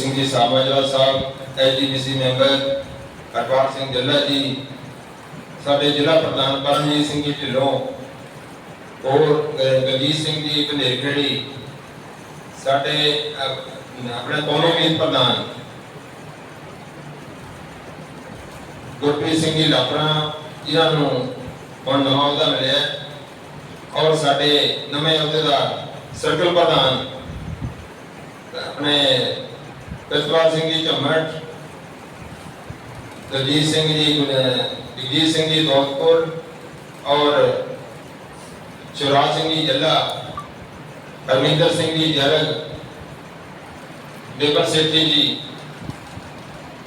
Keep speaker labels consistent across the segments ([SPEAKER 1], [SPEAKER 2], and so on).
[SPEAKER 1] ਸਿੰਘ ਜੀ ਸਾਮਾਜਵਾ Sahib SGPC member Harpal Singh Jalla ji ਸਾਡੇ ਜ਼ਿਲ੍ਹਾ ਪ੍ਰਧਾਨ ਪਰਮਜੀਤ ਸਿੰਘ ਜੀ ਢਿੱਲੋਂ ਹੋਰ ਅਹ, ਸਿੰਘ ਜੀ ਬਨੇਰਗੜੀ ਸਾਡੇ ਆਪਣੇ ਆਪਣੇ ਕੌਮੀ ਪ੍ਰਧਾਨ। ਗੁਰਪ੍ਰੀਤ ਸਿੰਘ ਜੀ ਲਾਪਰਾ ਜਿਨ੍ਹਾਂ ਨੂੰ ਹੁਣ ਨਵਾਂ ਅਹੁਦਾ ਮਿਲਿਆ ਔਰ ਸਾਡੇ ਨਵੇਂ ਅਹੁਦੇਦਾਰ ਸਰਕਲ ਪ੍ਰਧਾਨ ਆਪਣੇ ਪ੍ਰਿਤਪਾਲ ਸਿੰਘ ਜੀ ਝੰਮਟ ਦਲਜੀਤ ਸਿੰਘ ਜੀ ਜਗਜੀਤ ਸਿੰਘ ਜੀ ਦੌਲਤਪੁਰ ਔਰ ਸ਼ਿਵਰਾਜ ਸਿੰਘ ਜੀ ਜੱਲਾ ਹਰਮਿੰਦਰ ਸਿੰਘ ਜੀ ਜਰਗ, ਬੇਬਰ ਸੇਠੀ ਜੀ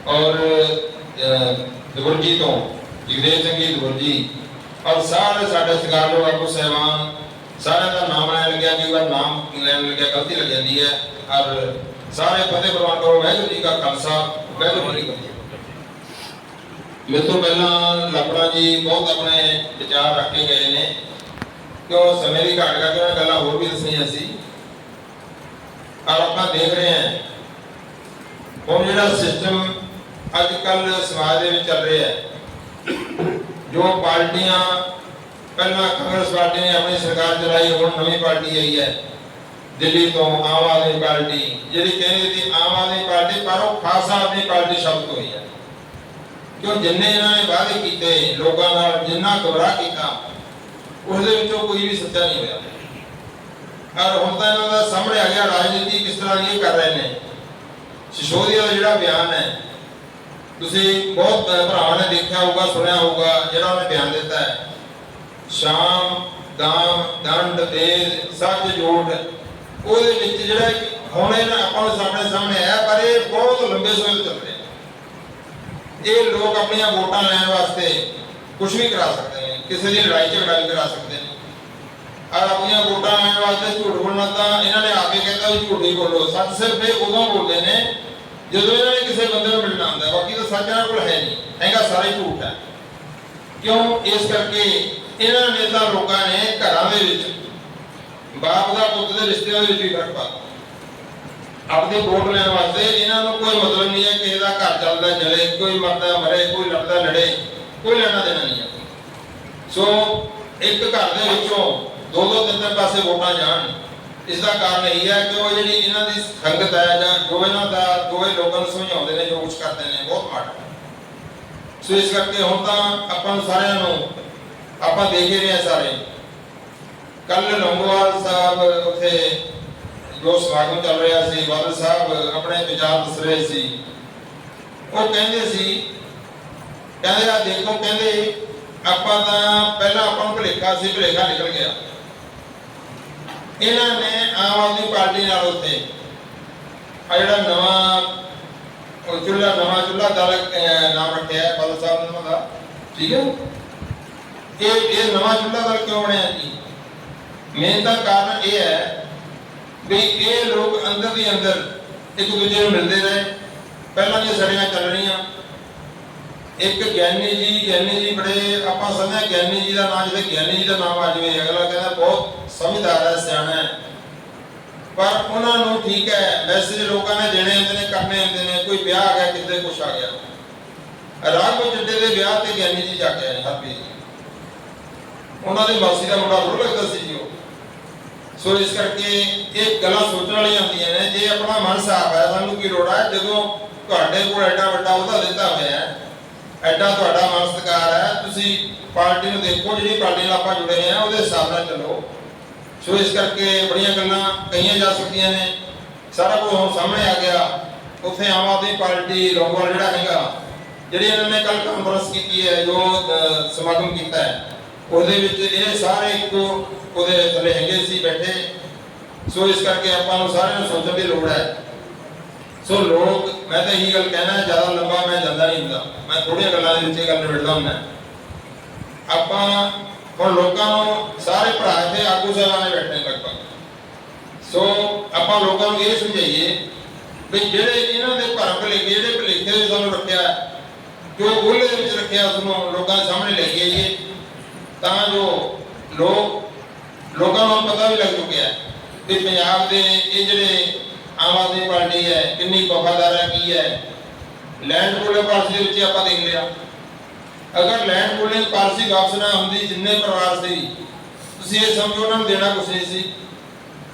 [SPEAKER 1] ਔਰ ਦੁਰਜੀ ਤੋਂ ਜਗਦੇਵ ਸਿੰਘ ਜੀ ਦੁਰਜੀ ਔਰ ਸਾਰੇ ਸਾਡੇ ਸਤਿਕਾਰਯੋਗ ਆਗੂ ਸਹਿਬਾਨ, ਸਾਰਿਆਂ ਦਾ ਨਾਮ ਲੈਣ ਲੱਗਿਆ ਕਿ ਉਹਦਾ ਨਾਮ ਲੈਣ ਲੱਗਿਆ, ਗਲਤੀ ਲੱਗ ਜਾਂਦੀ ਹੈ। ਔਰ ਸਾਰੇ ਫਤਿਹ ਪ੍ਰਵਾਨ ਕਰੋ, ਵਾਹਿਗੁਰੂ ਜੀ ਕਾ ਖਾਲਸਾ, ਵਾਹਿਗੁਰੂ ਜੀ ਕੀ ਫਤਿਹ। ਮੇਰੇ ਤੋਂ ਪਹਿਲਾਂ ਲੱਪੜਾ ਜੀ ਬਹੁਤ ਆਪਣੇ ਵਿਚਾਰ ਰੱਖ ਕੇ ਗਏ ਨੇ ਕਿਉਂ ਸਮੇਂ ਦੀ ਘਾਟ ਕਰਕੇ ਉਹਨਾਂ ਗੱਲਾਂ ਹੋਰ ਵੀ ਦੱਸਣੀਆਂ ਸੀ। ਔਰ ਆਪਾਂ ਦੇਖ ਰਹੇ ਹਾਂ, ਹੁਣ ਜਿਹੜਾ ਸਿਸਟਮ ਅੱਜ ਕੱਲ ਸਮਾਜ ਦੇ ਵਿੱਚ ਚੱਲ ਰਿਹਾ ਹੈ, ਜੋ ਪਾਰਟੀਆਂ, ਪਹਿਲਾਂ ਕਾਂਗਰਸ ਪਾਰਟੀ ਨੇ ਆਪਣੀ ਸਰਕਾਰ ਚਲਾਈ, ਹੁਣ ਨਵੀਂ ਪਾਰਟੀ ਆਈ ਹੈ। ਦਿੱਲੀ ਤੋਂ ਆਮ ਆਦਮੀ ਪਾਰਟੀ, ਜਿਹੜੀ ਕਹਿੰਦੀ ਸੀ ਆਮ ਆਦਮੀ ਪਾਰਟੀ, ਪਰ ਉਹ ਖਾਸ ਆਦਮੀ ਪਾਰਟੀ ਸ਼ਬਦ ਹੋਈ ਹੈ ਕਿਉਂ ਜਿੰਨੇ ਇਹਨਾਂ ਨੇ ਵਾਅਦੇ ਕੀਤੇ, ਲੋਕਾਂ ਨਾਲ ਜਿੰਨਾ ਗੁੰਮਰਾਹ ਕੀਤਾ ਉਸ ਦੇ ਵਿੱਚੋਂ ਕੋਈ ਵੀ ਸੱਚਾ ਨਹੀਂ ਹੋਇਆ। ਔਰ ਹੁਣ ਤਾਂ ਇਹਨਾਂ ਦਾ ਸਾਹਮਣੇ ਆ ਗਿਆ, ਰਾਜਨੀਤੀ ਕਿਸ ਤਰ੍ਹਾਂ ਇਹ ਕਰ ਰਹੇ ਨੇ। ਸਿਸੋਦੀਆ ਦਾ ਜਿਹੜਾ ਬਿਆਨ ਹੈ, ਤੁਸੀਂ ਬਹੁਤ ਭਰਾਵਾਂ ਨੇ ਦੇਖਿਆ ਹੋਊਗਾ, ਸੁਣਿਆ ਹੋਊਗਾ, ਜਿਹੜਾ ਉਹਨੇ ਬਿਆਨ ਦਿੱਤਾ ਹੈ। ਸ਼ਾਮ, ਦਾਮ, ਦੰਡ, ਤੇਜ, ਸੱਚ, ਝੂਠ ਉਹਦੇ ਵਿੱਚ ਜਿਹੜਾ ਕਿ ਹੁਣ ਇਹਨਾਂ ਆਪਾਂ ਨੂੰ ਸਾਹਮਣੇ ਸਾਹਮਣੇ ਆਇਆ, ਪਰ ਇਹ ਬਹੁਤ ਲੰਬੇ ਸਮੇਂ ਚੱਲ ਰਿਹਾ। ਇਹ ਲੋਕ ਆਪਣੀਆਂ ਵੋਟਾਂ ਲੈਣ ਵਾਸਤੇ ਕੁਝ ਵੀ ਕਰਾ ਸਕਦੇ ਨੇ, ਕਿਸੇ ਦੀ ਲੜਾਈ ਝਗੜਾ ਵੀ ਕਰਾ ਸਕਦੇ ਨੇ। ਔਰ ਆਪਣੀਆਂ ਵੋਟਾਂ ਲੈਣ ਵਾਸਤੇ ਝੂਠ ਬੋਲਣਾ ਤਾਂ ਇਹਨਾਂ ਨੇ ਆਪੇ ਕਹਿੰਦਾ ਵੀ ਝੂਠ ਨਹੀਂ ਬੋਲੋ। ਸੱਚ ਸਿਰਫ ਇਹ ਉਦੋਂ ਬੋਲਦੇ ਨੇ ਜਦੋਂ ਇਹਨਾਂ ਨੇ ਕਿਸੇ ਬੰਦੇ ਨੂੰ ਮਿਲਣਾ ਹੁੰਦਾ। ਬਾਕੀ ਤਾਂ ਸੱਚ ਇਹਨਾਂ ਕੋਲ ਹੈ ਨਹੀਂ। ਹੈਗਾ ਸਾਰਾ ਹੀ ਝੂਠ ਹੈ। ਕਿਉਂ? ਇਸ ਕਰਕੇ ਇਹਨਾਂ ਨੇਤਾ ਲੋਕਾਂ ਨੇ ਘਰਾਂ ਦੇ ਵਿੱਚ ਬਾਪ ਦਾ ਪੁੱਤ ਦੇ ਰਿਸ਼ਤਿਆਂ ਦੇ ਵਿੱਚ ਵੀ ਫ਼ਰਕ ਪਾ ਆਪਦੇ ਵੋਟ ਲੈਣ ਵਾਸਤੇ ਇਹਨਾਂ ਨੂੰ ਕੋਈ ਮਤਲਬ ਨਹੀਂ ਹੈ ਕਿ ਇਹਦਾ ਘਰ ਚੱਲਦਾ ਜਲੇ ਕੋਈ ਮਰਦਾ ਮਰੇ, ਕੋਈ ਲੜਦਾ ਲੜੇ, ਕੋਈ ਲੈਣਾ ਦੇਣਾ ਨਹੀਂ ਸੋ ਇੱਕ ਘਰ ਦੇ ਵਿੱਚੋਂ ਦੋ ਦੋ ਤਿੰਨ ਤਿੰਨ ਪਾਸੇ ਵੋਟਾਂ ਜਾਣ, ਇਸ ਦਾ ਕਾਰਨ ਇਹ ਹੈ ਕਿ ਉਹ ਜਿਹੜੀ ਇਹਨਾਂ ਦੀ ਸੰਗਤ ਹੈ ਜਾਂ ਜੋ ਇਹਨਾਂ ਦਾ ਦੋਵੇਂ ਲੋਕਾਂ ਨੂੰ ਸਮਝਾਉਂਦੇ ਨੇ, ਜੋ ਕੁਝ ਕਰਦੇ ਨੇ, ਬਹੁਤ ਮਾੜਾ ਸੋ ਇਸ ਕਰਕੇ ਹੁਣ ਤਾਂ ਆਪਾਂ ਸਾਰਿਆਂ ਨੂੰ, ਆਪਾਂ ਦੇਖ ਰਹੇ ਹਾਂ ਸਾਰੇ ਕੱਲ ਲੰਗੋਵਾਲ ਸਾਹਿਬ ਉੱਥੇ ਜੋ ਸਮਾਗਮ ਚੱਲ ਰਿਹਾ ਸੀ ਬਾਦਲ ਸਾਹਿਬ ਆਪਣੇ ਵਿਚਾਰ ਦੱਸ ਰਹੇ ਸੀ। ਉਹ ਕਹਿੰਦੇ ਸੀ, ਕਹਿੰਦੇ ਆ ਦੇਖੋ, ਕਹਿੰਦੇ ਆਪਾਂ ਤਾਂ ਪਹਿਲਾਂ ਆਪਾਂ ਨੂੰ ਭੁਲੇਖਾ ਸੀ, ਭਲੇਖਾ ਨਿਕਲ ਗਿਆ। ਇਹਨਾਂ ਨੇ ਆਮ ਆਦਮੀ ਪਾਰਟੀ ਨਾਲ ਉੱਤੇ ਆ ਜਿਹੜਾ ਨਵਾਂ, ਉਹ ਚੁੱਲਾ ਨਵਾਂ ਚੁੱਲਾ ਦਲ ਨਾਮ ਰੱਖਿਆ ਹੈ ਬਾਦਲ ਸਾਹਿਬ ਨੇ ਉਹਨਾਂ ਦਾ। ਠੀਕ ਹੈ? ਇਹ ਇਹ ਨਵਾਂ ਚੁੱਲਾ ਦਲ ਕਿਉਂ ਬਣਿਆ ਜੀ? ਮੇਨ ਦਾ ਕਾਰਨ ਇਹ ਹੈ ਵੀ ਇਹ ਲੋਕ ਅੰਦਰ ਦੀ ਅੰਦਰ ਇੱਕ ਦੂਜੇ ਨੂੰ ਮਿਲਦੇ ਰਹੇ ਪਹਿਲਾਂ ਦੀਆਂ ਸੜੀਆਂ ਚੱਲ ਰਹੀਆਂ। ਇੱਕ ਗਿਆਨੀ ਜੀ ਗਿਆਨੀ ਜੀ ਬੜੇ ਆਪਾਂ ਸਮਝਿਆ ਗਿਆਨੀ ਜੀ ਦਾ ਨਾਮ ਜਿਹਦੇ ਗਿਆਨੀ ਜੀ ਦਾ ਨਾਮ ਆ ਜਾਵੇ ਅਗਲਾ ਕਹਿੰਦਾ, ਬਹੁਤ ਸਮਝਦਾਰ ਹੈ, ਸਿਆਣਾ ਹੈ। ਪਰ ਉਹਨਾਂ ਨੂੰ ਠੀਕ ਹੈ ਮੈਸੇਜ ਲੋਕਾਂ ਨੇ ਦੇਣੇ ਹੁੰਦੇ ਨੇ, ਕਰਨੇ ਹੁੰਦੇ ਨੇ, ਕੋਈ ਵਿਆਹ ਆ ਗਿਆ ਕਿਤੇ ਕੁਛ ਆ ਗਿਆ। ਰਾਘੋ ਜੱਡੇ ਦੇ ਵਿਆਹ ਤੇ ਗਿਆਨੀ ਜੀ ਜਾ ਕੇ ਆਏ ਹਰਪ੍ਰੀਤ ਜੀ। ਉਹਨਾਂ ਦੇ ਮਾਸੀ ਦਾ ਮੁੰਡਾ ਹੋਰ ਲੱਗਦਾ ਸੀ ਜੀ ਉਹ। ਸੋ ਇਸ ਕਰਕੇ ਇਹ ਗੱਲਾਂ ਸੋਚਣ ਵਾਲੀਆਂ ਹੁੰਦੀਆਂ ਨੇ, ਜੇ ਆਪਣਾ ਮਨ ਸਾਫ਼ ਹੈ, ਸਾਨੂੰ ਕੀ ਲੋੜ ਹੈ? ਜਦੋਂ ਤੁਹਾਡੇ ਕੋਲ ਐਡਾ ਵੱਡਾ ਉਹਦਾ ਦਿੱਤਾ ਹੋਇਆ ਹੈ, ਐਡਾ ਤੁਹਾਡਾ ਮਨ ਸਤਿਕਾਰ ਹੈ, ਤੁਸੀਂ ਪਾਰਟੀ ਨੂੰ ਦੇਖੋ, ਜਿਹੜੀ ਪਾਰਟੀ ਨਾਲ ਆਪਾਂ ਜੁੜੇ ਹੋਏ ਆ ਉਹਦੇ ਹਿਸਾਬ ਨਾਲ ਚੱਲੋ। ਸੋ ਇਸ ਕਰਕੇ ਬੜੀਆਂ ਗੱਲਾਂ ਕਹੀਆਂ ਜਾ ਸਕਦੀਆਂ ਨੇ। ਸਾਰਾ ਕੁਝ ਹੁਣ ਸਾਹਮਣੇ ਆ ਗਿਆ। ਉੱਥੇ ਆਮ ਆਦਮੀ ਪਾਰਟੀ ਲੋਕਵਾਲ ਜਿਹੜਾ ਹੈਗਾ, ਜਿਹੜੀ ਇਹਨਾਂ ਨੇ ਕੱਲ ਕਾਨਫਰੰਸ ਕੀਤੀ ਹੈ, ਜੋ ਸਮਾਗਮ ਕੀਤਾ ਹੈ ਉਹਦੇ ਵਿੱਚ ਇਹ ਸਾਰੇ ਇੱਕੋ ਉਹਦੇ ਥੱਲੇ ਹੈਗੇ ਸੀ ਬੈਠੇ। ਸੋ ਇਸ ਕਰਕੇ ਆਪਾਂ ਨੂੰ ਸਾਰਿਆਂ ਨੂੰ ਸੋਚਣ ਦੀ ਲੋੜ ਹੈ। ਸੋ ਲੋਕ, ਮੈਂ ਤਾਂ ਇਹੀ ਗੱਲ ਕਹਿਣਾ, ਜ਼ਿਆਦਾ ਲੰਬਾ ਮੈਂ ਜਾਂਦਾ ਨਹੀਂ ਹੁੰਦਾ। ਮੈਂ ਥੋੜੀਆਂ ਗੱਲਾਂ ਦੇ ਵਿੱਚ ਇਹ ਗੱਲ ਨਿਬੜਦਾ ਹੁੰਦਾ। ਆਪਾਂ ਹੁਣ ਲੋਕਾਂ ਨੂੰ, ਸਾਰੇ ਭਰਾ ਇੱਥੇ ਆਗੂ ਸਾਹਿਬਾਨ ਬੈਠੇ ਲਗਭਗ। ਸੋ ਆਪਾਂ ਲੋਕਾਂ ਨੂੰ ਇਹ ਸਮਝਾਈਏ ਵੀ ਜਿਹੜੇ ਇਹਨਾਂ ਦੇ ਭਰਮ ਭੁਲੇਖੇ, ਜਿਹੜੇ ਭੁਲੇਖੇ ਸਾਨੂੰ ਰੱਖਿਆ, ਜੋ ਗੁੱਲ ਦੇ ਵਿੱਚ ਰੱਖਿਆ, ਉਸ ਨੂੰ ਲੋਕਾਂ ਦੇ ਸਾਹਮਣੇ ਲੈ ਕੇ ਆਈਏ। ਤਾਂ ਜੋ ਲੋਕ, ਲੋਕਾਂ ਨੂੰ ਪਤਾ ਵੀ ਲੱਗ ਚੁੱਕਿਆ ਹੈ ਕਿ ਪੰਜਾਬ ਦੇ ਇਹ ਜਿਹੜੇ ਆਮ ਆਦਮੀ ਪਾਰਟੀ ਹੈ, ਕਿੰਨੀ ਵਫਾਦਾਰ ਹੈ, ਕੀ ਹੈ। ਲੈਂਡ ਪੂਲਿੰਗ ਪਾਲਿਸੀ ਦੇ ਵਿੱਚ ਆਪਾਂ ਦੇਖ ਲਿਆ ਅਗਰ ਲੈਂਡ ਪੂਲਿੰਗ ਪਾਲਿਸੀ ਵਾਪਸ ਨਾ ਹੁੰਦੀ, ਜਿੰਨੇ ਪਰਿਵਾਰ ਸੀ, ਤੁਸੀਂ ਇਹ ਸਮਝੋ, ਉਹਨਾਂ ਨੂੰ ਦੇਣਾ ਕੁਛ ਨਹੀਂ ਸੀ।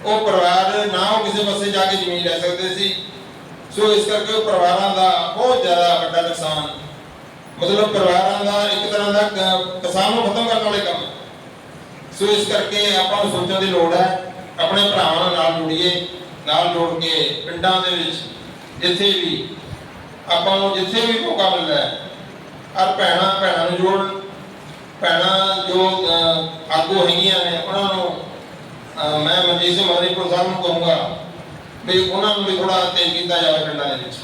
[SPEAKER 1] ਉਹ ਪਰਿਵਾਰ ਨਾ ਉਹ ਕਿਸੇ ਪਾਸੇ ਜਾ ਕੇ ਜ਼ਮੀਨ ਲੈ ਸਕਦੇ ਸੀ। ਸੋ ਇਸ ਕਰਕੇ ਉਹ ਪਰਿਵਾਰਾਂ ਦਾ ਬਹੁਤ ਜ਼ਿਆਦਾ ਵੱਡਾ ਨੁਕਸਾਨ ਮਤਲਬ ਪਰਿਵਾਰਾਂ ਦਾ ਇੱਕ ਤਰ੍ਹਾਂ ਦਾ ਕਿਸਾਨ ਨੂੰ ਖਤਮ ਕਰਨ ਵਾਲੇ ਕੰਮ। ਸੋ ਇਸ ਕਰਕੇ ਆਪਾਂ ਨੂੰ ਸੋਚਣ ਦੀ ਲੋੜ ਹੈ, ਆਪਣੇ ਭਰਾਵਾਂ ਨੂੰ ਨਾਲ ਜੁੜੀਏ, ਨਾਲ ਜੋੜ ਕੇ ਪਿੰਡਾਂ ਦੇ ਵਿੱਚ ਜਿੱਥੇ ਵੀ ਆਪਾਂ ਨੂੰ ਜਿੱਥੇ ਵੀ ਮੌਕਾ ਮਿਲਦਾ ਹੈ ਔਰ ਭੈਣਾਂ ਭੈਣਾਂ ਨੂੰ ਜੋੜਨ, ਭੈਣਾਂ ਜੋ ਆਗੂ ਹੈਗੀਆਂ ਨੇ, ਉਹਨਾਂ ਨੂੰ ਮੈਂ ਮਨਜੀਤ ਸਿੰਘ ਮਦਨੀਪੁਰ ਸਾਹਿਬ ਨੂੰ ਕਹੂੰਗਾ ਵੀ ਉਹਨਾਂ ਨੂੰ ਵੀ ਥੋੜਾ ਤੇਜ਼ ਕੀਤਾ ਜਾਵੇ ਪਿੰਡਾਂ ਦੇ ਵਿੱਚ।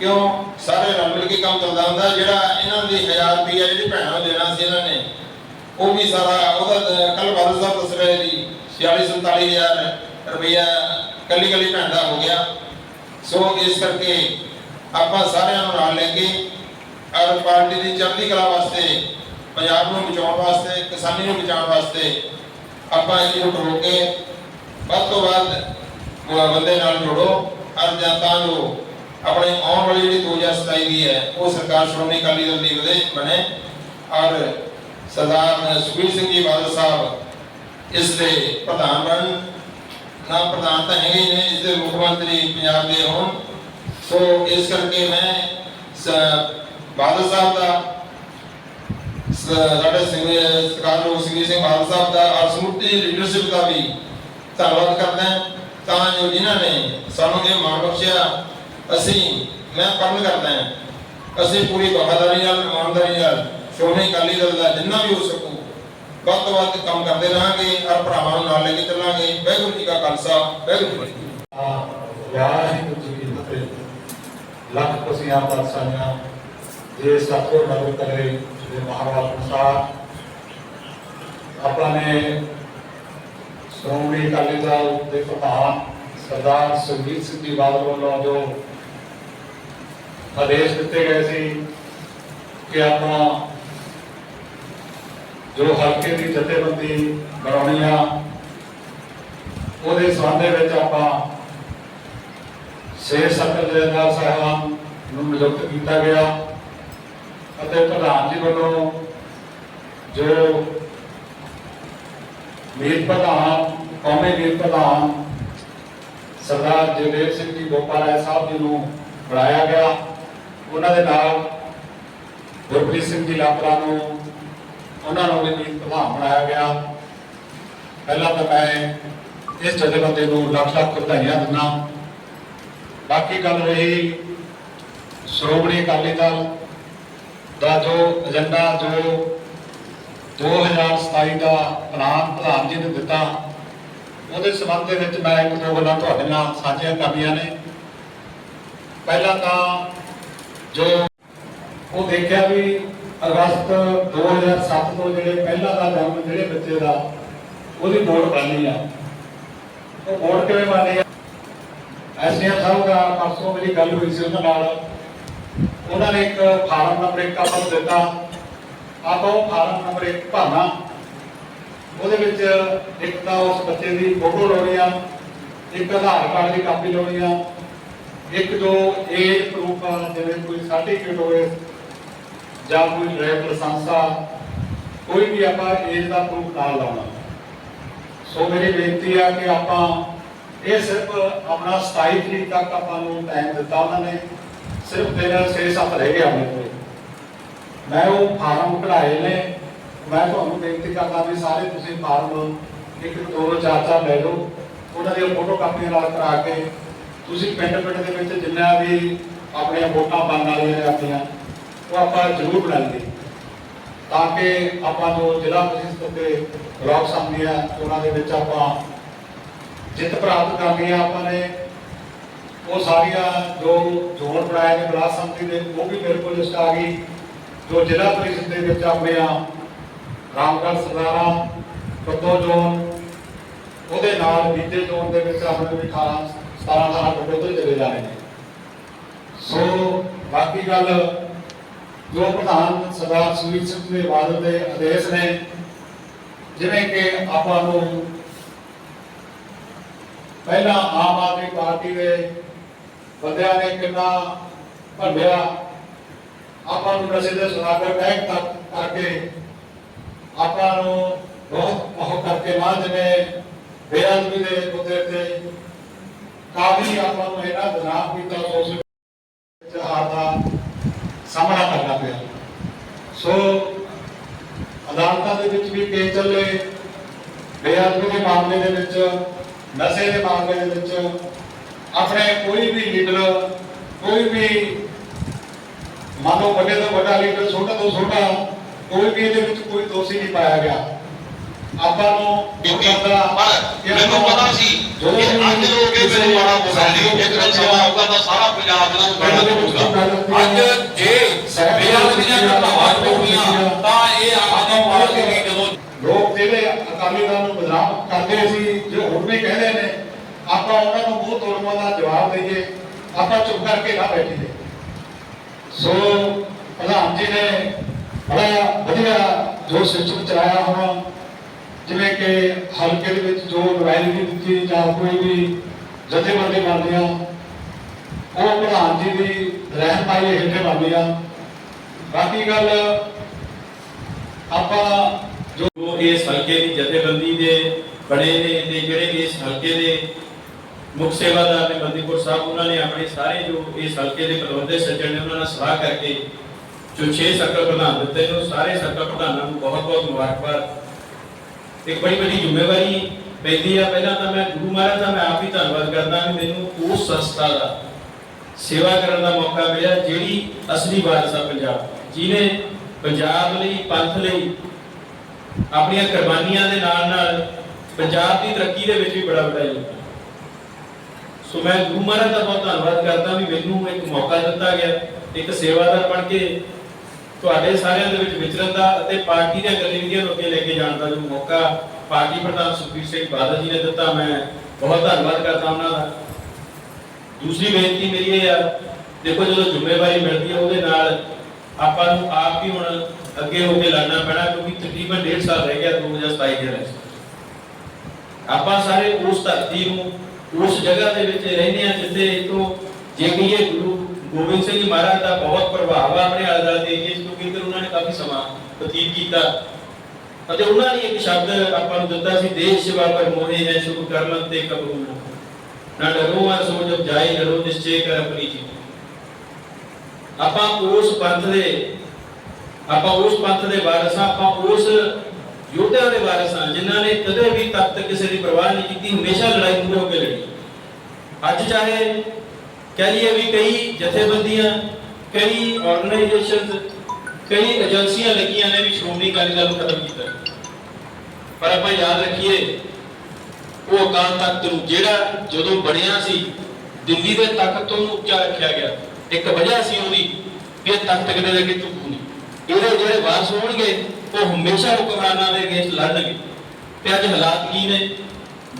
[SPEAKER 1] ਕਿਉਂ? ਸਾਰੇ ਰਲ ਮਿਲ ਕੇ ਕੰਮ ਚੱਲਦਾ ਹੁੰਦਾ, ਜਿਹੜਾ ਇਹਨਾਂ ਦੀ 1000 ਰੁਪਈਆ ਜਿਹੜੀ ਭੈਣਾਂ ਨੂੰ ਦੇਣਾ ਸੀ ਇਹਨਾਂ ਨੇ, ਉਹ ਵੀ ਸਾਰਾ ਉਹਦਾ ਕੱਲ ਬਾਦਲ ਸਾਹਿਬ ਦੱਸ ਰਹੇ ਸੀ 46 47000 ਰੁਪਈਆ ਕੱਲੀ ਕੱਲੀ ਭੈਣ ਦਾ ਹੋ ਗਿਆ। ਸੋ ਇਸ ਕਰਕੇ ਆਪਾਂ ਸਾਰਿਆਂ ਨੂੰ ਨਾਲ ਲੈ ਕੇ ਔਰ ਪਾਰਟੀ ਦੀ ਚੜ੍ਹਦੀ ਕਲਾ ਵਾਸਤੇ, ਪੰਜਾਬ ਨੂੰ ਬਚਾਉਣ ਵਾਸਤੇ, ਕਿਸਾਨੀ ਨੂੰ ਬਚਾਉਣ ਵਾਸਤੇ ਆਪਾਂ ਇਕਜੁੱਟ ਹੋ ਕੇ ਵੱਧ ਤੋਂ ਵੱਧ ਬੰਦੇ ਨਾਲ ਜੋੜੋ ਔਰ ਜਾਂ ਤਾਂ ਜੋ ਆਪਣੇ ਆਉਣ ਵਾਲੀ ਜਿਹੜੀ 2027 ਦੀ ਹੈ, ਉਹ ਸਰਕਾਰ ਸ਼੍ਰੋਮਣੀ ਅਕਾਲੀ ਦਲ ਦੀ ਵਧੇ ਬਣੇ ਔਰ ਸਰਦਾਰ ਸੁਖਬੀਰ ਸਿੰਘ ਜੀ ਬਾਦਲ ਸਾਹਿਬ ਇਸ ਦੇ ਪ੍ਰਧਾਨ ਬਣਨ ਨਾ ਪ੍ਰਧਾਨ ਤਾਂ ਹੈਗੇ ਨੇ, ਇਸ ਦੇ ਮੁੱਖ ਮੰਤਰੀ ਪੰਜਾਬ ਦੇ ਹੋਣ। ਸੋ ਇਸ ਕਰਕੇ ਮੈਂ ਬਾਦਲ ਸਾਹਿਬ ਦਾ ਸਾਡੇ ਸਿੰਘ, ਸਰਕਾਰ ਨੂੰ ਸਿੰਘ ਸਿੰਘ ਬਾਦਲ ਸਾਹਿਬ ਦਾ ਔਰ ਸਮੁੱਚੀ ਲੀਡਰਸ਼ਿਪ ਦਾ ਵੀ ਧੰਨਵਾਦ ਕਰਦਾ। ਤਾਂ ਜੋ ਜਿਨ੍ਹਾਂ ਨੇ ਸਾਨੂੰ ਇਹ ਮਾਣ ਬਖਸ਼ਿਆ ਅਸੀਂ, ਮੈਂ ਪੜਨ ਕਰਦਾ ਹਾਂ। ਅਸੀਂ ਪੂਰੀ ਵਫਾਦਾਰੀ ਨਾਲ, ਇਮਾਨਦਾਰੀ ਨਾਲ ਸ਼੍ਰੋਮਣੀ ਅਕਾਲੀ ਦਲ ਦਾ ਜਿੰਨਾ ਵੀ ਹੋ ਸਕੂ, ਵੱਧ ਤੋਂ ਵੱਧ ਕੰਮ ਕਰਦੇ ਰਹਾਂਗੇ ਔਰ ਭਰਾਵਾਂ ਨੂੰ ਨਾਲ ਲੈ ਕੇ ਚੱਲਾਂਗੇ। ਵਾਹਿਗੁਰੂ ਜੀ ਕਾ ਖਾਲਸਾ, ਵਾਹਿਗੁਰੂ ਜੀ
[SPEAKER 2] ਵਾਹਿਗੁਰੂ ਜੀ ਕੀ ਫਤਿਹ ਲੱਖ ਖੁਸ਼ੀਆਂ ਬਖਸ਼ਾਈਆਂ ਜੇ ਸਤਿਗੁਰ ਨਗਰ ਕਰੇ, ਜੇ ਮਹਾਰਾਜ ਅਨੁਸਾਰ। ਆਪਾਂ ਨੇ ਸ਼੍ਰੋਮਣੀ ਅਕਾਲੀ ਦਲ ਦੇ ਪ੍ਰਧਾਨ ਸਰਦਾਰ ਸੁਖਬੀਰ ਸਿੰਘ ਜੀ ਬਾਦਲ ਵੱਲੋਂ ਜੋ ਆਦੇਸ਼ ਦਿੱਤੇ ਗਏ ਸੀ ਕਿ ਆਪਾਂ ਜੋ ਹਲਕੇ ਦੀ ਜਥੇਬੰਦੀ ਬਣਾਉਣੀ ਆ, ਉਹਦੇ ਸੰਬੰਧ ਵਿੱਚ ਆਪਾਂ ਸ਼ੇਰ ਸਕਲ ਜਥੇਦਾਰ ਸਾਹਿਬਾਨ ਨੂੰ ਨਿਯੁਕਤ ਕੀਤਾ ਗਿਆ ਅਤੇ ਪ੍ਰਧਾਨ ਜੀ ਵੱਲੋਂ ਜੋ ਮੀਤ ਪ੍ਰਧਾਨ, ਕੌਮੀ ਮੀਤ ਪ੍ਰਧਾਨ ਸਰਦਾਰ ਜਗਦੇਵ ਸਿੰਘ ਜੀ ਗੋਪਾਲ ਸਾਹਿਬ ਜੀ ਨੂੰ ਬਣਾਇਆ ਗਿਆ। ਉਹਨਾਂ ਦੇ ਨਾਲ ਗੁਰਪ੍ਰੀਤ ਸਿੰਘ ਜੀ ਲਾਪਰਾ ਨੂੰ ਉਹਨਾਂ ਨੂੰ ਵੀ ਪ੍ਰਧਾਨ ਬਣਾਇਆ ਗਿਆ। ਪਹਿਲਾਂ ਤਾਂ ਮੈਂ ਇਸ ਜਥੇਬੰਦੀ ਨੂੰ ਲੱਖ ਲੱਖ ਵਧਾਈਆਂ ਦਿੰਦਾ। ਬਾਕੀ ਗੱਲ ਰਹੀ ਸ਼੍ਰੋਮਣੀ ਅਕਾਲੀ ਦਲ ਦਾ ਜੋ ਏਜੰਡਾ, ਜੋ 2027 ਦਾ ਪ੍ਰਧਾਨ ਪ੍ਰਧਾਨ ਜੀ ਨੇ ਦਿੱਤਾ, ਉਹਦੇ ਸੰਬੰਧ ਦੇ ਵਿੱਚ ਮੈਂ ਇੱਕ ਦੋ ਗੱਲਾਂ ਤੁਹਾਡੇ ਨਾਲ ਸਾਂਝੀਆਂ ਕਰਨੀਆਂ ਨੇ। ਪਹਿਲਾਂ ਤਾਂ ਜੋ ਉਹ ਦੇਖਿਆ ਵੀ ਅਗਸਤ 2007 ਤੋਂ ਜਿਹੜੇ ਪਹਿਲਾਂ ਦਾ ਜਨਮ ਜਿਹੜੇ ਬੱਚੇ ਦਾ, ਉਹਦੀ ਵੋਟ ਬਣਨੀ ਆ। ਉਹ ਵੋਟ ਕਿਵੇਂ ਬਣਨੀ ਆ? ਐਸਡੀਐਮ ਸਾਹਿਬ ਦਾ ਪਰਸੋਂ ਮੇਰੀ ਗੱਲ ਹੋਈ ਸੀ ਉਹਨਾਂ ਨਾਲ। ਉਹਨਾਂ ਨੇ ਇੱਕ ਫਾਰਮ ਨੰਬਰ ਇੱਕ ਆਪਾਂ ਨੂੰ ਦਿੱਤਾ। ਆਪਾਂ ਉਹ ਫਾਰਮ ਨੰਬਰ ਇੱਕ ਭਰਨਾ। ਉਹਦੇ ਵਿੱਚ ਇੱਕ ਤਾਂ ਉਸ ਬੱਚੇ ਦੀ ਫੋਟੋ ਲਾਉਣੀ ਆ, ਇੱਕ ਆਧਾਰ ਕਾਰਡ ਦੀ ਕਾਪੀ ਲਾਉਣੀ ਆ। ਇੱਕ ਜੋ ਏਜ ਪ੍ਰੂਫ ਜਿਵੇਂ ਕੋਈ ਸਰਟੀਫਿਕੇਟ ਹੋਵੇ ਜਾਂ ਕੋਈ ਡਰਾਈਵਰ ਲਾਇਸੈਂਸ ਆ ਕੋਈ ਵੀ ਆਪਾਂ ਏਜ ਦਾ ਪ੍ਰੂਫ ਨਾਲ ਲਾਉਣਾ। ਸੋ ਮੇਰੀ ਬੇਨਤੀ ਆ ਕਿ ਆਪਾਂ ਇਹ ਸਿਰਫ ਆਪਣਾ 27 ਤਰੀਕ ਤੱਕ ਆਪਾਂ ਨੂੰ ਟਾਈਮ ਦਿੱਤਾ ਉਹਨਾਂ ਨੇ, ਸਿਰਫ ਦਿਨ 6-7 ਰਹਿ ਗਿਆ ਆਪਣੇ ਕੋਲ। ਮੈਂ ਉਹ ਫਾਰਮ ਕਢਾਏ ਨੇ। ਮੈਂ ਤੁਹਾਨੂੰ ਬੇਨਤੀ ਕਰਦਾ ਵੀ ਸਾਰੇ ਤੁਸੀਂ ਫਾਰਮ ਇੱਕ, ਦੋ ਦੋ ਚਾਰ ਚਾਰ ਲੈ ਲਓ। ਉਹਨਾਂ ਦੀਆਂ ਫੋਟੋ ਕਾਪੀਆਂ ਨਾਲ ਕਰਾ ਕੇ ਤੁਸੀਂ ਪਿੰਡ ਪਿੰਡ ਦੇ ਵਿੱਚ ਜਿੰਨਾ ਵੀ ਆਪਣੀਆਂ ਵੋਟਾਂ ਪਾਉਣ ਵਾਲੀਆਂ ਆਪਣੀਆਂ, ਉਹ ਆਪਾਂ ਜ਼ਰੂਰ ਬਣਾਈਏ ਤਾਂ ਕਿ ਆਪਾਂ ਜੋ ਜ਼ਿਲ੍ਹਾ ਪ੍ਰੀਸ਼ਦ ਤੇ ਬਲਾਕ ਸੰਮਤੀਆਂ ਉਹਨਾਂ ਦੇ ਵਿੱਚ ਆਪਾਂ ਜਿੱਤ ਪ੍ਰਾਪਤ ਕਰਨੀ ਆ ਆਪਾਂ ਨੇ। ਉਹ ਸਾਰੀਆਂ ਜੋ ਜ਼ੋਨ ਬਣਾਏ ਨੇ ਬਲਾਕ ਸੰਮਤੀ ਦੇ, ਉਹ ਵੀ ਮੇਰੇ ਕੋਲ ਲਿਸਟ ਆ ਗਈ। ਜੋ ਜ਼ਿਲ੍ਹਾ ਪ੍ਰੀਸ਼ਦ ਦੇ ਵਿੱਚ ਆਪਣੀਆਂ ਰਾਮਗੜ੍ਹ ਸਰਦਾਰਾ ਕੱਦੋ ਜ਼ੋਨ ਉਹਦੇ ਨਾਲ ਬੀਤੇ ਜ਼ੋਨ ਦੇ ਵਿੱਚ ਆਪਣੇ ਵੀ 18 17 18 ਪ੍ਰਪੋਜ਼ਲ ਚਲੇ ਜਾਣੇ ਨੇ। ਸੋ ਬਾਕੀ ਗੱਲ, ਜੋ ਪ੍ਰਧਾਨ ਸਰਦਾਰ ਸੁਨੀਲ ਸਿੰਘ ਦੇ ਬਾਦਲ ਦੇ ਆਦੇਸ਼ ਨੇ, ਜਿਵੇਂ ਕਿ ਆਪਾਂ ਨੂੰ ਪਹਿਲਾਂ ਆਮ ਆਦਮੀ ਪਾਰਟੀ ਦੇ ਬੰਦਿਆਂ ਨੇ ਕਿੰਨਾ ਭੰਡਿਆ, ਆਪਾਂ ਨੂੰ ਨਸ਼ੇ ਦੇ ਸੁਨਾਗਰ ਬੈਂਕ ਤੱਕ ਕਰਕੇ ਆਪਾਂ ਨੂੰ ਬਹੁਤ ਉਹ ਕਰਕੇ ਨਾ ਜਿਵੇਂ ਬੇਅਦਬੀ ਦੇ ਮੁੱਦੇ ਤੇ ਕਾਫੀ ਆਪਾਂ ਨੂੰ ਇਹਨਾਂ ਬਦਨਾਮ ਕੀਤਾ ਸੋ ਉਸ ਵਿੱਚ ਆਪਦਾ ਸਾਹਮਣਾ ਕਰਨਾ ਪਿਆ। ਸੋ ਅਦਾਲਤਾਂ ਦੇ ਵਿੱਚ ਵੀ ਕੇਸ ਚੱਲੇ, ਬੇਅਦਬੀ ਦੇ ਮਾਮਲੇ ਦੇ ਵਿੱਚ, ਨਸ਼ੇ ਦੇ ਮਾਮਲੇ ਦੇ ਵਿੱਚ, ਆਪਣੇ ਕੋਈ ਵੀ ਲੀਡਰ, ਕੋਈ ਵੀ ਮੰਨ ਲਓ ਵੱਡੇ ਤੋਂ ਵੱਡਾ ਲੀਡਰ, ਛੋਟਾ ਤੋਂ ਛੋਟਾ, ਕੋਈ ਵੀ ਇਹਦੇ ਵਿੱਚ ਕੋਈ ਦੋਸ਼ੀ ਨਹੀਂ ਪਾਇਆ ਗਿਆ। ਆਪਾਂ ਨੂੰ
[SPEAKER 3] ਕਿਉਂਕਿ ਮੈਨੂੰ ਪਤਾ ਸੀ ਕਿ ਅੱਜ ਲੋਕ ਇਹ ਮੈਨੂੰ ਮਾੜਾ ਬੋਲਣਗੇ ਇੱਕ ਦਿਨ ਸਮਾਂ ਆਊਗਾ ਤਾਂ ਸਾਰਾ ਪੰਜਾਬ ਇਹਨਾਂ ਨੂੰ ਗਾਲਾਂ ਦੇਊਗਾ ਅੱਜ ਜੇ ਬੇਅਦਬੀ ਦੀਆਂ ਘਟਨਾਵਾਂ ਹੋਣਗੀਆਂ ਤਾਂ ਇਹ ਆਮ ਪਾਰਟੀ ਦੀ ਜਦੋਂ
[SPEAKER 2] ਲੋਕ ਜਿਹੜੇ ਅਕਾਲੀ ਦਲ ਨੂੰ ਬਦਨਾਮ ਕਰਦੇ ਸੀ ਜੋ ਹੁਣ ਵੀ ਕਹਿੰਦੇ ਨੇ ਆਪਾਂ ਉਹਨਾਂ ਨੂੰ ਮੂੰਹ ਤੋੜਨ ਦਾ ਜਵਾਬ ਦਈਏ ਆਪਾਂ ਚੁੱਪ ਕਰਕੇ ਨਾ ਬੈਠੀਏ। ਸੋ ਪ੍ਰਧਾਨ ਜੀ ਨੇ ਬੜਾ ਵਧੀਆ ਜੋ ਸਿਸਟਮ ਚਲਾਇਆ ਹੁਣ। ਜਿਵੇਂ ਕਿ ਹਲਕੇ ਦੇ ਵਿੱਚ ਜੋ ਨੁਮਾਇੰਦਗੀ ਦਿੱਤੀ, ਜਾਂ ਕੋਈ ਵੀ ਜਥੇਬੰਦੀ ਬਣਦੀ ਆ, ਉਹ ਪ੍ਰਧਾਨ ਜੀ ਦੀ ਰਹਿਨਮਾਈ ਹੇਠ ਬਣਦੀ ਆ। ਬਾਕੀ ਗੱਲ ਆਪਾਂ ਜੋ
[SPEAKER 4] ਇਸ ਹਲਕੇ ਦੀ ਜਥੇਬੰਦੀ ਦੇ ਬਣੇ ਨੇ, ਤੇ ਜਿਹੜੇ ਇਸ ਹਲਕੇ ਦੇ ਮੁੱਖ ਸੇਵਾਦਾਰ ਨੇ ਬੰਦੀਪੁਰ ਸਾਹਿਬ, ਉਹਨਾਂ ਨੇ ਆਪਣੇ ਸਾਰੇ ਜੋ ਇਸ ਹਲਕੇ ਦੇ ਪ੍ਰਬੰਧਕ ਸੱਜਣ ਨੇ, ਉਹਨਾਂ ਨਾਲ ਸਲਾਹ ਕਰਕੇ ਜੋ 6 ਸਰਕਲ ਪ੍ਰਧਾਨ ਦਿੱਤੇ ਨੇ, ਉਹ ਸਾਰੇ ਸਰਕਲ ਪ੍ਰਧਾਨਾਂ ਨੂੰ ਬਹੁਤ ਬਹੁਤ ਮੁਬਾਰਕਬਾਦ ਇੱਕ ਬੜੀ ਵੱਡੀ ਜ਼ਿੰਮੇਵਾਰੀ ਪੈਂਦੀ ਆ। ਪਹਿਲਾਂ ਤਾਂ ਮੈਂ ਗੁਰੂ ਮਹਾਰਾਜ ਦਾ ਮੈਂ ਆਪ ਹੀ ਧੰਨਵਾਦ ਕਰਦਾ ਕਿ ਮੈਨੂੰ ਉਸ ਸੰਸਥਾ ਦਾ ਸੇਵਾ ਕਰਨ ਦਾ ਮੌਕਾ ਮਿਲਿਆ, ਜਿਹੜੀ ਅਸਲੀ ਵਾਰਸ ਪੰਜਾਬ ਜਿਹਨੇ ਪੰਜਾਬ ਲਈ, ਪੰਥ ਲਈ ਆਪਣੀਆਂ ਕੁਰਬਾਨੀਆਂ ਦੇ ਨਾਲ ਨਾਲ ਪੰਜਾਬ ਦੀ ਤਰੱਕੀ ਦੇ ਵਿੱਚ ਵੀ ਬੜਾ ਵੱਡਾ ਯੋਗਦਾਨ ਸੋ ਮੈਂ ਗੁਰੂ ਮਹਾਰਾਜ ਦਾ ਬਹੁਤ ਧੰਨਵਾਦ ਕਰਦਾ ਵੀ ਮੈਨੂੰ ਇੱਕ ਮੌਕਾ ਦਿੱਤਾ ਗਿਆ, ਇੱਕ ਸੇਵਾਦਾਰ ਬਣ ਕੇ ਤੁਹਾਡੇ ਸਾਰਿਆਂ ਦੇ ਵਿੱਚ ਵਿਚਰਨ ਦਾ ਅਤੇ ਪਾਰਟੀ ਦੀਆਂ ਗਤੀਵਿਧੀਆਂ ਨੂੰ ਅੱਗੇ ਲੈ ਕੇ ਜਾਣ ਦਾ ਜੋ ਮੌਕਾ ਪਾਰਟੀ ਪ੍ਰਧਾਨ ਸੁਖਬੀਰ ਸਿੰਘ ਬਾਦਲ ਜੀ ਨੇ ਦਿੱਤਾ, ਮੈਂ ਬਹੁਤ ਧੰਨਵਾਦ ਕਰਦਾ ਉਹਨਾਂ ਦਾ। ਦੂਸਰੀ ਬੇਨਤੀ ਮੇਰੀ ਇਹ ਆ, ਦੇਖੋ ਜਦੋਂ ਜ਼ਿੰਮੇਵਾਰੀ ਮਿਲਦੀ ਹੈ ਉਹਦੇ ਨਾਲ ਆਪਾਂ ਨੂੰ ਆਪ ਹੀ ਹੁਣ ਅੱਗੇ ਹੋ ਕੇ ਲੜਨਾ ਪੈਣਾ, ਕਿਉਂਕਿ ਤਕਰੀਬਨ 1.5 ਸਾਲ ਰਹਿ ਗਿਆ 2027 ਦੇ ਵਿੱਚ। ਆਪਾਂ ਸਾਰੇ ਉਸ ਧਰਤੀ ਨੂੰ ਉਸ ਜਗ੍ਹਾ ਦੇ ਵਿੱਚ ਰਹਿੰਦੇ ਆ ਜਿੱਥੇ ਤੋਂ ਜੇ ਕਹੀਏ ਗੁਰੂ ਗੋਬਿੰਦ ਸਿੰਘ ਜੀ ਮਹਾਰਾਜ ਦਾ ਬਹੁਤ ਪ੍ਰਭਾਵ ਆ ਆਪਣੇ ਆਲੇ ਦੁਆਲੇ ਦੇ ਏਰੀਏ 'ਚ ਕਿਉਂਕਿ ਇੱਧਰ ਉਹਨਾਂ ਨੇ ਕਾਫੀ ਸਮਾਂ ਬਤੀਤ ਕੀਤਾ ਅਤੇ ਉਹਨਾਂ ਨੇ ਇੱਕ ਸ਼ਬਦ ਆਪਾਂ ਨੂੰ ਦਿੱਤਾ ਸੀ ਦੇਸ਼ ਸੇਵਾ ਪਰ ਮੋਹੇ ਹੈ ਸ਼ੁਭ ਕਰਮ ਤੇ ਕਬੂਲ ਨਾ ਡਰੋ ਮਾ ਸੋ ਜਬ ਜਾਏ ਡਰੋ ਨਿਸ਼ਚੈ ਕਰ ਆਪਣੀ ਜੀ ਆਪਾਂ ਉਸ ਪੰਥ ਦੇ ਆਪਾਂ ਉਸ ਪੰਥ ਦੇ ਵਾਰਸ ਹਾਂ ਆਪਾਂ ਉਸ ਯੋਧਿਆਂ ਦੇ ਵਾਰਸ ਹਾਂ ਜਿਨ੍ਹਾਂ ਨੇ ਕਦੇ ਵੀ ਤਖਤ ਕਿਸੇ ਦੀ ਪਰਵਾਹ ਨਹੀਂ ਕੀਤੀ ਹਮੇਸ਼ਾ ਲੜਾਈ ਮੂਹਰੇ ਹੋ ਕੇ ਲੜੀ ਅੱਜ ਚਾਹੇ ਕਹਿ ਲਈਏ ਵੀ ਕਈ ਜਥੇਬੰਦੀਆਂ, ਕਈ ਆਰਗੇਨਾਈਜੇਸ਼ਨਸ ਕਈ ਏਜੰਸੀਆਂ ਲੱਗੀਆਂ ਨੇ ਵੀ ਸ਼੍ਰੋਮਣੀ ਅਕਾਲੀ ਦਲ ਨੂੰ ਖਤਮ ਕੀਤਾ ਪਰ ਆਪਾਂ ਯਾਦ ਰੱਖੀਏ, ਉਹ ਅਕਾਲ ਤਖਤ ਨੂੰ ਜਿਹੜਾ ਜਦੋਂ ਬਣਿਆ ਸੀ, ਦਿੱਲੀ ਦੇ ਤਖਤ ਤੋਂ ਉੱਚਾ ਰੱਖਿਆ ਗਿਆ। ਇੱਕ ਵਜ੍ਹਾ ਸੀ ਉਹਦੀ ਕਿ ਤਖਤ ਕਿਤੇ ਦੇ ਕੇ ਨਹੀਂ। ਇਹਦੇ ਜਿਹੜੇ ਵਾਰਸ ਹੋਣਗੇ, ਉਹ ਹਮੇਸ਼ਾ ਹੁਕਮਰਾਨਾਂ ਦੇ ਅਗੇਂਸਟ ਲੜਨਗੇ। ਤੇ ਅੱਜ ਹਾਲਾਤ ਕੀ ਨੇ?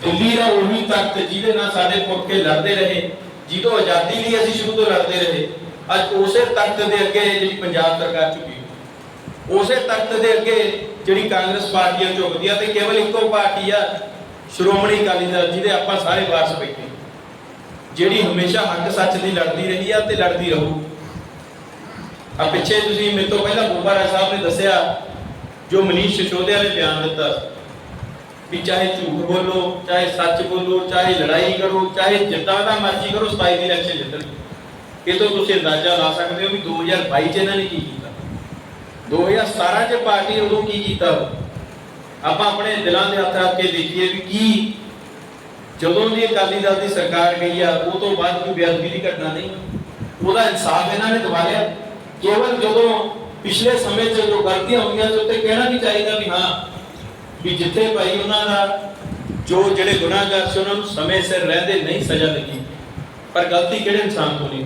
[SPEAKER 4] ਦਿੱਲੀ ਦਾ ਉਹੀ ਤਖਤ ਜਿਹਦੇ ਨਾਲ ਸਾਡੇ ਪੁਰਖੇ ਲੜਦੇ ਰਹੇ ਜਿਹਦੋਂ ਆਜ਼ਾਦੀ ਲਈ ਅਸੀਂ ਸ਼ੁਰੂ ਤੋਂ ਲੜਦੇ ਰਹੇ, ਅੱਜ ਉਸੇ ਤਖਤ ਦੇ ਅੱਗੇ ਜਿਹੜੀ ਪੰਜਾਬ ਸਰਕਾਰ ਝੁਕੀ ਉਸੇ ਤਖਤ ਦੇ ਅੱਗੇ ਜਿਹੜੀ ਕਾਂਗਰਸ ਪਾਰਟੀਆਂ ਝੁਕਦੀਆਂ ਤੇ ਕੇਵਲ ਇੱਕੋ ਪਾਰਟੀ ਆ, ਸ਼੍ਰੋਮਣੀ ਅਕਾਲੀ ਦਲ, ਜਿਹਦੇ ਆਪਾਂ ਸਾਰੇ ਵਾਰਸ ਬੈਠੇ ਜਿਹੜੀ ਹਮੇਸ਼ਾ ਹੱਕ ਸੱਚ ਦੀ ਲੜਦੀ ਰਹੀ ਆ ਤੇ ਲੜਦੀ ਰਹੂ। ਆ ਪਿੱਛੇ ਤੁਸੀਂ ਮੇਰੇ ਤੋਂ ਪਹਿਲਾਂ ਬੂਬਾ ਸਾਹਿਬ ਨੇ ਦੱਸਿਆ, ਜੋ ਮਨੀਸ਼ ਸਿਸੋਦੀਆ ਨੇ ਬਿਆਨ ਦਿੱਤਾ ਵੀ ਚਾਹੇ ਝੂਠ ਬੋਲੋ, ਚਾਹੇ ਸੱਚ ਬੋਲੋ, ਚਾਹੇ ਲੜਾਈ ਕਰੋ, ਚਾਹੇ ਜਿੱਦਾਂ ਦਾ ਮਰਜ਼ੀ ਕਰੋ 27 ਦੀ ਇਲੈਕਸ਼ਨ ਜਿੱਤਣਗੇ ਇਹ ਤੋਂ ਤੁਸੀਂ ਅੰਦਾਜ਼ਾ ਲਾ ਸਕਦੇ ਹੋ ਵੀ 2022 ਚ ਇਹਨਾਂ ਨੇ ਕੀ ਕੀਤਾ। 2017 ਚ ਪਾਰਟੀ ਉਦੋਂ ਕੀ ਕੀਤਾ ਆਪਾਂ ਆਪਣੇ ਦਿਲਾਂ ਦੇ ਹੱਥ ਰੱਖ ਕੇ ਦੇਖੀਏ ਵੀ ਕੀ ਜਦੋਂ ਦੀ ਅਕਾਲੀ ਦਲ ਦੀ ਸਰਕਾਰ ਗਈ ਆ, ਉਹ ਤੋਂ ਬਾਅਦ ਕੋਈ ਬੇਅਦਬੀ ਦੀ ਘਟਨਾ ਨਹੀਂ। ਉਹਦਾ ਇਨਸਾਫ ਇਹਨਾਂ ਨੇ ਦਿਵਾਇਆ ਕੇਵਲ ਜਦੋਂ ਪਿਛਲੇ ਸਮੇਂ 'ਚ ਜੋ ਗਲਤੀਆਂ ਹੋਈਆਂ ਉਸ ਉੱਤੇ ਕਹਿਣਾ ਵੀ ਚਾਹੀਦਾ ਵੀ ਹਾਂ ਵੀ ਜਿੱਥੇ ਭਾਈ ਉਹਨਾਂ ਦਾ ਜੋ ਜਿਹੜੇ ਗੁਨਾਹਗਾਰ ਸੀ, ਉਹਨਾਂ ਨੂੰ ਸਮੇਂ ਸਿਰ ਰਹਿੰਦੇ ਨਹੀਂ ਸਜ਼ਾ ਲੱਗੀ ਪਰ ਗਲਤੀ ਕਿਹੜੇ ਇਨਸਾਨ ਤੋਂ ਨਹੀਂ?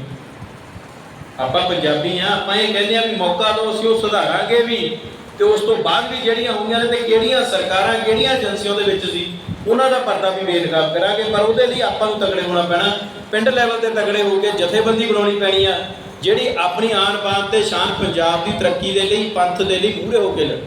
[SPEAKER 4] ਆਪਾਂ ਪੰਜਾਬੀ ਆ ਆਪਾਂ ਇਹ ਕਹਿੰਦੇ ਆ ਵੀ ਮੌਕਾ ਦਿਓ, ਅਸੀਂ ਉਹ ਸੁਧਾਰਾਂਗੇ ਵੀ। ਤੇ ਉਸ ਤੋਂ ਬਾਅਦ ਵੀ ਜਿਹੜੀਆਂ ਹੋਈਆਂ ਨੇ ਤੇ ਕਿਹੜੀਆਂ ਸਰਕਾਰਾਂ, ਕਿਹੜੀਆਂ ਏਜੰਸੀਆਂ ਦੇ ਵਿੱਚ ਸੀ, ਉਹਨਾਂ ਦਾ ਪਰਦਾ ਵੀ ਬੇਨਕਾਬ ਕਰਾਂਗੇ। ਪਰ ਉਹਦੇ ਲਈ ਆਪਾਂ ਨੂੰ ਤਗੜੇ ਹੋਣਾ ਪੈਣਾ। ਪਿੰਡ ਲੈਵਲ ਤੇ ਤਗੜੇ ਹੋ ਕੇ ਜਥੇਬੰਦੀ ਬਣਾਉਣੀ ਪੈਣੀ ਆ। ਜਿਹੜੀ ਆਪਣੀ ਆਨ ਬਾਨ ਤੇ ਸ਼ਾਨ ਪੰਜਾਬ ਦੀ ਤਰੱਕੀ ਦੇ ਲਈ, ਪੰਥ ਦੇ ਲਈ ਮੂਹਰੇ ਹੋ ਕੇ ਲੜੇ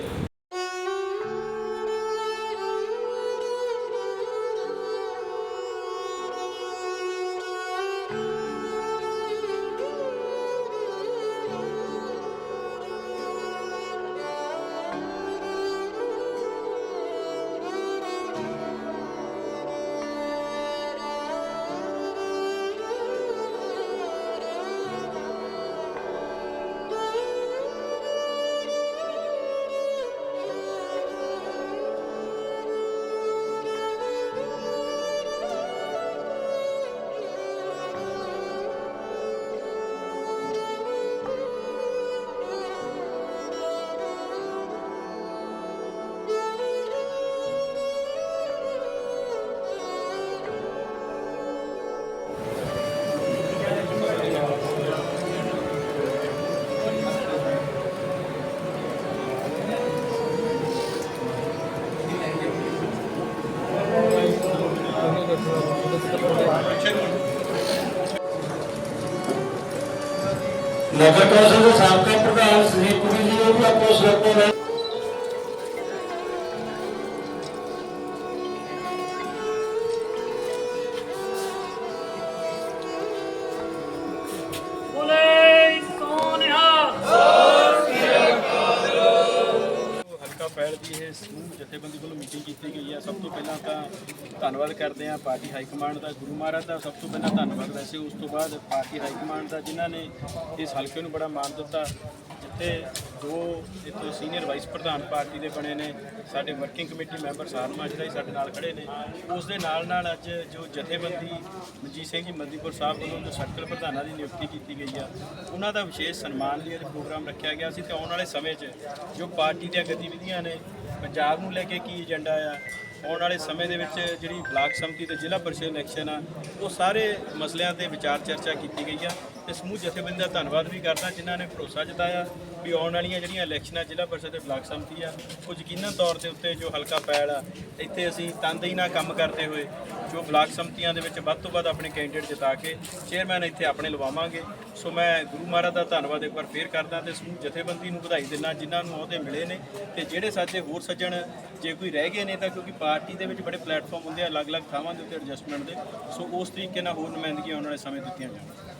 [SPEAKER 4] Outra coisa ਕਰਦੇ ਹਾਂ, ਪਾਰਟੀ ਹਾਈ ਕਮਾਂਡ ਦਾ ਗੁਰੂ ਮਹਾਰਾਜ ਦਾ ਸਭ ਤੋਂ ਪਹਿਲਾਂ ਧੰਨਵਾਦ। ਵੈਸੇ ਉਸ ਤੋਂ ਬਾਅਦ ਪਾਰਟੀ ਹਾਈ ਕਮਾਂਡ ਦਾ ਜਿਨ੍ਹਾਂ ਨੇ ਇਸ ਹਲਕੇ ਨੂੰ ਬੜਾ ਮਾਣ ਦਿੱਤਾ, ਜਿੱਥੇ ਦੋ ਇੱਥੋਂ ਸੀਨੀਅਰ ਵਾਈਸ ਪ੍ਰਧਾਨ ਪਾਰਟੀ ਦੇ ਬਣੇ ਨੇ, ਸਾਡੇ ਵਰਕਿੰਗ ਕਮੇਟੀ ਮੈਂਬਰ ਸਾਧ ਮਾਜਰਾ ਹੀ ਸਾਡੇ ਨਾਲ ਖੜੇ ਨੇ। ਉਸ ਦੇ ਨਾਲ ਨਾਲ ਅੱਜ ਜੋ ਜਥੇਬੰਦੀ ਮਨਜੀਤ ਸਿੰਘ ਜੀ ਮੰਦੀਪੁਰ ਸਾਹਿਬ ਵੱਲੋਂ ਜੋ ਸਰਕਲ ਪ੍ਰਧਾਨਾਂ ਦੀ ਨਿਯੁਕਤੀ ਕੀਤੀ ਗਈ ਆ, ਉਹਨਾਂ ਦਾ ਵਿਸ਼ੇਸ਼ ਸਨਮਾਨ ਲਈ ਅੱਜ ਪ੍ਰੋਗਰਾਮ ਰੱਖਿਆ ਗਿਆ ਸੀ ਤੇ ਆਉਣ ਵਾਲੇ ਸਮੇਂ 'ਚ ਜੋ ਪਾਰਟੀ ਦੀਆਂ ਗਤੀਵਿਧੀਆਂ ਨੇ ਪੰਜਾਬ ਨੂੰ ਲੈ ਕੇ ਕੀ ਏਜੰਡਾ ਆ, ਆਉਣ ਵਾਲੇ ਸਮੇਂ ਦੇ ਵਿੱਚ ਜਿਹੜੀ ਬਲਾਕ ਸਮਿਤੀ ਤੇ ਜ਼ਿਲ੍ਹਾ ਪਰਿਸ਼ਦ ਇਲੈਕਸ਼ਨ ਆ, ਉਹ ਸਾਰੇ ਮਸਲਿਆਂ ਤੇ ਵਿਚਾਰ ਚਰਚਾ ਕੀਤੀ ਗਈ ਆ। ਤੇ ਸਮੂਹ ਜਥੇਬੰਦੀ ਦਾ ਧੰਨਵਾਦ ਵੀ ਕਰਦਾ, ਜਿਨ੍ਹਾਂ ਨੇ ਭਰੋਸਾ ਜਤਾਇਆ ਵੀ ਆਉਣ ਵਾਲੀਆਂ ਜਿਹੜੀਆਂ ਇਲੈਕਸ਼ਨਾਂ ਜ਼ਿਲ੍ਹਾ ਪਰਿਸ਼ਦ ਤੇ ਬਲਾਕ ਸੰਮਤੀ ਆ, ਉਹ ਯਕੀਨਨ ਤੌਰ ਦੇ ਉੱਤੇ ਜੋ ਹਲਕਾ ਪੈਲ ਆ, ਇੱਥੇ ਅਸੀਂ ਤਨਦੇਹੀ ਨਾਲ ਕੰਮ ਕਰਦੇ ਹੋਏ ਜੋ ਬਲਾਕ ਸੰਮਤੀਆਂ ਦੇ ਵਿੱਚ ਵੱਧ ਤੋਂ ਵੱਧ ਆਪਣੇ ਕੈਂਡੀਡੇਟ ਜਿਤਾ ਕੇ ਚੇਅਰਮੈਨ ਇੱਥੇ ਆਪਣੇ ਲਵਾਵਾਂਗੇ। ਸੋ ਮੈਂ ਗੁਰੂ ਮਹਾਰਾਜ ਦਾ ਧੰਨਵਾਦ ਇੱਕ ਵਾਰ ਫੇਰ ਕਰਦਾ ਤੇ ਸਮੂਹ ਜਥੇਬੰਦੀ ਨੂੰ ਵਧਾਈ ਦਿੰਦਾ, ਜਿਨ੍ਹਾਂ ਨੂੰ ਅਹੁਦੇ ਮਿਲੇ ਨੇ ਤੇ ਜਿਹੜੇ ਸਾਡੇ ਹੋਰ ਸੱਜਣ ਜੇ ਕੋਈ ਰਹਿ ਗਏ ਨੇ ਤਾਂ ਕਿਉਂਕਿ ਪਾਰਟੀ ਦੇ ਵਿੱਚ ਬੜੇ ਪਲੇਟਫਾਰਮ ਹੁੰਦੇ ਆ, ਅਲੱਗ-ਅਲੱਗ ਥਾਵਾਂ ਦੇ ਉੱਤੇ ਐਡਜਸਟਮੈਂਟ ਦੇ, ਸੋ ਉਸ ਤਰੀਕੇ ਨਾਲ ਹੋਰ ਨੁਮਾਇੰਦਗੀਆਂ ਉਹਨਾਂ ਨੇ ਸਮੇਂ ਦਿੱਤੀਆਂ ਜਾਣ।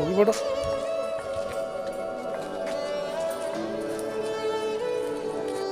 [SPEAKER 5] ਉਹ ਵੀ ਫੋਟੋ